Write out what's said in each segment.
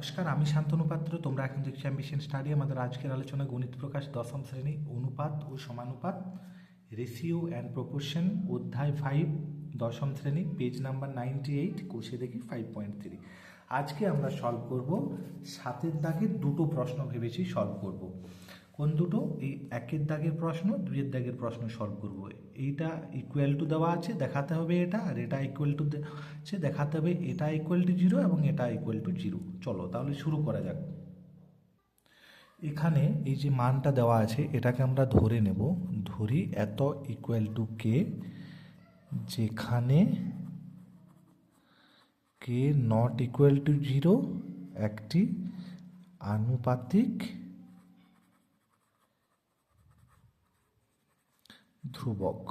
নমস্কার, আমি শান্তনু পাত্র। তোমরা এখন দেখছি অ্যাম্বিশন স্টাডি আমাদের আজকের আলোচনা গণিত প্রকাশ, দশম শ্রেণি, অনুপাত ও সমানুপাত রেশিও অ্যান্ড প্রপোর্শন অধ্যায় ফাইভ দশম শ্রেণি পেজ নাম্বার নাইনটি এইট কোষে দেখি ফাইভ পয়েন্ট থ্রি আজকে আমরা সলভ করব সাতের দাগে দুটো প্রশ্ন ভেবেছি সলভ করব। কোন দুটো? এই একের দাগের প্রশ্ন, দুইয়ের দাগের প্রশ্ন সলভ করব। এইটা ইকুয়াল টু দেওয়া আছে, দেখাতে হবে এটা, আর এটা ইকুয়াল টু আছে, দেখাতে হবে এটা ইকুয়াল টু জিরো এবং এটা ইকুয়াল টু জিরো চলো, তাহলে শুরু করা যাক। এখানে এই যে মানটা দেওয়া আছে, এটাকে আমরা ধরে নেব। ধরি এত ইকুয়াল টু কে যেখানে K not equal to zero একটি আনুপাতিক ধ্রুবক।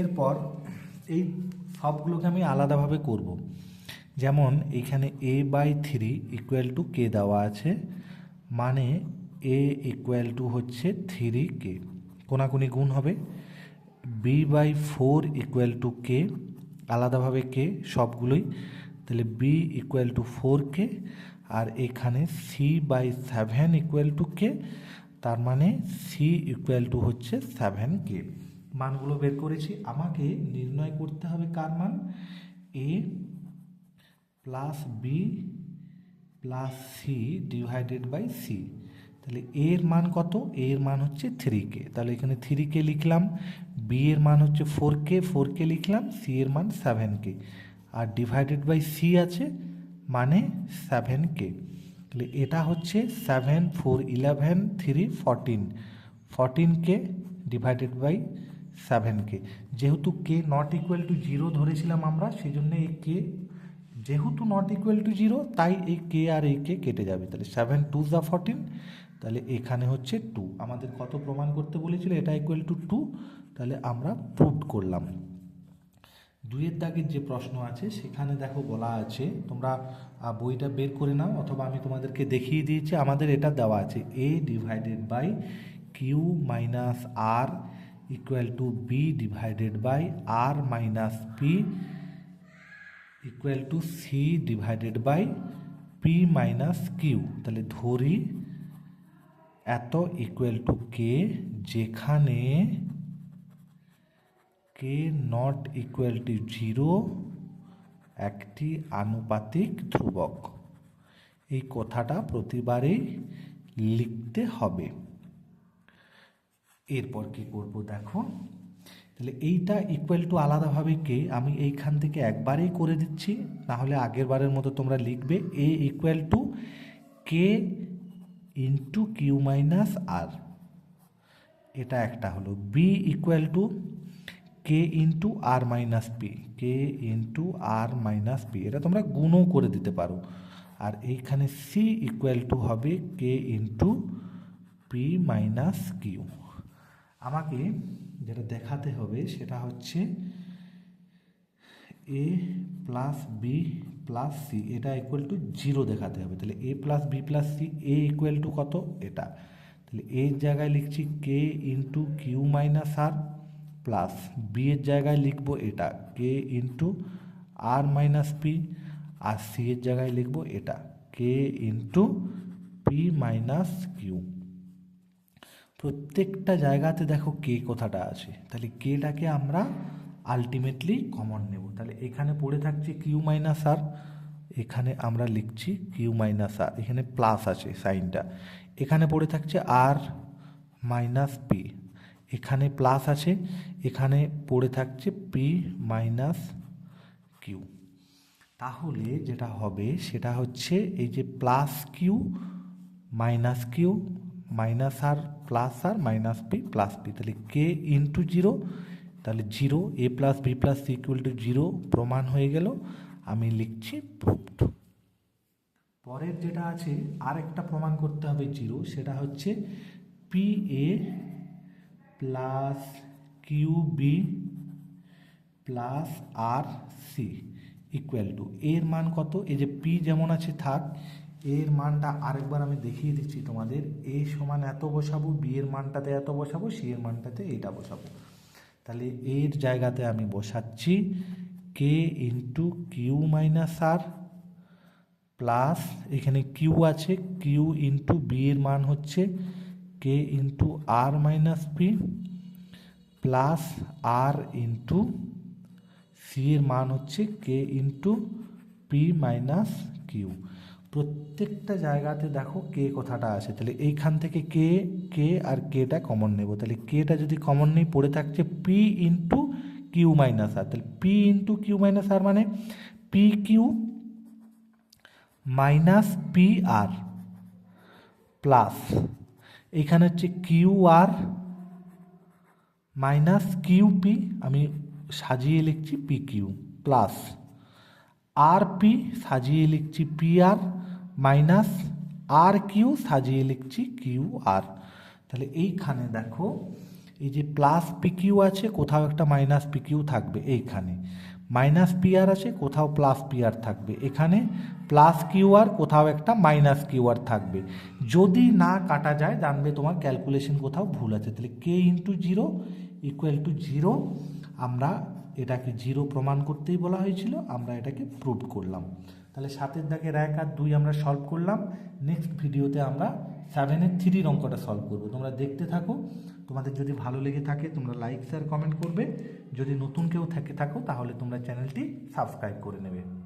এরপর এই সবগুলোকে আমি আলাদাভাবে করব। যেমন এখানে A by three equal to K দেওয়া আছে মানে এ ইকুয়াল টু হচ্ছে থ্রি কে কোনাকুনি গুণ হবে। B by four equal to K আলাদাভাবে কে সবগুলোই। তাহলে B equal to four K আর এখানে C by seven equal to K তার মানে সি ইকুয়াল টু হচ্ছে সেভেন কে মানগুলো বের করেছি। আমাকে নির্ণয় করতে হবে কার মান? A plus B plus C divided by C তাহলে এ এর মান কত? এ এর মান হচ্ছে থ্রি কে তাহলে এখানে থ্রি কে লিখলাম। বি এর মান হচ্ছে ফোর কে ফোর কে লিখলাম। সি এর মান সেভেন কে আর ডিভাইডেড বাই সি আছে মানে সেভেন কে তাহলে এটা হচ্ছে seven four eleven three fourteen K divided by seven K. যেহেতু K not equal to zero ধরেছিলাম আমরা সেই জন্য এই কে যেহেতু নট ইকুয়াল টু জিরো তাই এই কে আর এই কে কেটে যাবে। তাহলে সেভেন টু যা ফরটিন তাহলে এখানে হচ্ছে টু আমাদের কত প্রমাণ করতে বলেছিল? এটা ইকুয়াল টু টু তাহলে আমরা প্রুভ করলাম। দুইয়ের দাগের যে প্রশ্ন আছে, সেখানে দেখো বলা আছে, তোমরা বইটা বের করে নাও, অথবা আমি তোমাদেরকে দেখিয়ে দিয়েছি, আমাদের এটা দেওয়া আছে A divided by Q minus R equal to B divided by R minus P equal to C divided by P minus Q তাহলে ধরি, এত ইকুয়াল টু কে যেখানে K not equal to zero একটি আনুপাতিক ধ্রুবক। এই কথাটা প্রতিবারেই লিখতে হবে। এরপর কি করব দেখো? তাহলে এইটা ইকুয়াল টু আলাদাভাবে কে আমি এইখান থেকে একবারেই করে দিচ্ছি, নাহলে আগের বারের মতো তোমরা লিখবে A equal to K into Q minus R এটা একটা হলো B equal to K into R minus P K into R minus P এটা তোমরা গুণও করে দিতে পারো। আর এইখানে সি ইকুয়াল টু হবে K into P minus Q আমাকে যেটা দেখাতে হবে সেটা হচ্ছে A plus B plus C এটা ইকুয়াল টু জিরো দেখাতে হবে। তাহলে A plus B plus C A equal to কত? এটা। তাহলে এর জায়গায় লিখছি K into Q minus R plus B এর জায়গায় লিখব এটা K into R minus P আর সি এর জায়গায় লিখব এটা K into P minus Q প্রত্যেকটা জায়গাতে দেখো কে কথাটা আছে, তাহলে কেটাকে আমরা আলটিমেটলি কমন নেব, তাহলে এখানে পড়ে থাকছে কিউ মাইনাস আর এখানে আমরা লিখছি কিউ মাইনাস আর এখানে প্লাস আছে সাইনটা, এখানে পড়ে থাকছে আর মাইনাস পি এখানে প্লাস আছে, এখানে পড়ে থাকছে পি মাইনাস কিউ তাহলে যেটা হবে, সেটা হচ্ছে এই যে plus Q minus Q minus R plus R minus P plus P তাহলে কে ইন্টু জিরো তাহলে zero A plus B plus C equal to zero প্রমাণ হয়ে গেল। আমি লিখছি প্রুফড পরের যেটা আছে আর একটা প্রমাণ করতে হবে জিরো সেটা হচ্ছে P A plus Q B plus R C equal to. এর মান কত? এই যে পি যেমন আছে, থাক। এর মানটা আরেকবার আমি দেখিয়ে দিচ্ছি তোমাদের। এ সমান এত বসাবো, বি এর মানটাতে এত বসাবো, সি এর মানটাতে এটা বসাবো। তাহলে এর জায়গাতে আমি বসাচ্ছি K into Q minus R plus এখানে কিউ আছে কিউ ইন্টু বি এর মান হচ্ছে K into R minus P plus R into C এর মান হচ্ছে K into P minus Q প্রত্যেকটা জায়গাতে দেখো কে কথাটা আছে। তাহলে এইখান থেকে কে কে আর কেটা কমন নেব। তাহলে কেটা যদি কমন নেই, পড়ে থাকছে P into Q minus R তাহলে P into Q minus R মানে P Q minus P R plus এখানে হচ্ছে Q R minus Q P, আমি সাজিয়ে লিখছি P Q plus R P সাজিয়ে লিখছি P R minus R Q সাজিয়ে লিখছি কিউ আর। তাহলে এইখানে দেখো, এই যে প্লাস পি কিউ আছে, কোথাও একটা মাইনাস পি কিউ থাকবে, এইখানে। মাইনাস পি আর আছে, কোথাও প্লাস পি আর থাকবে। এখানে প্লাস কিউ আর কোথাও একটা মাইনাস কিউ আর থাকবে। যদি না কাটা যায়, জানবে তোমার ক্যালকুলেশন কোথাও ভুল আছে। তাহলে K into zero equal to zero আমরা এটাকে জিরো প্রমাণ করতেই বলা হয়েছিল, আমরা এটাকে প্রুভ করলাম। তাহলে সাতের দাগের এক আর দুই আমরা সলভ করলাম। নেক্সট ভিডিওতে আমরা সেভেনের থ্রির অঙ্কটা সলভ করব। তোমরা দেখতে থাকো। তোমাদের যদি ভালো লেগে থাকে, তোমরা লাইক শেয়ার কমেন্ট করবে। যদি নতুন কেউ থেকে থাকো, তাহলে তোমরা চ্যানেলটি সাবস্ক্রাইব করে নেবে।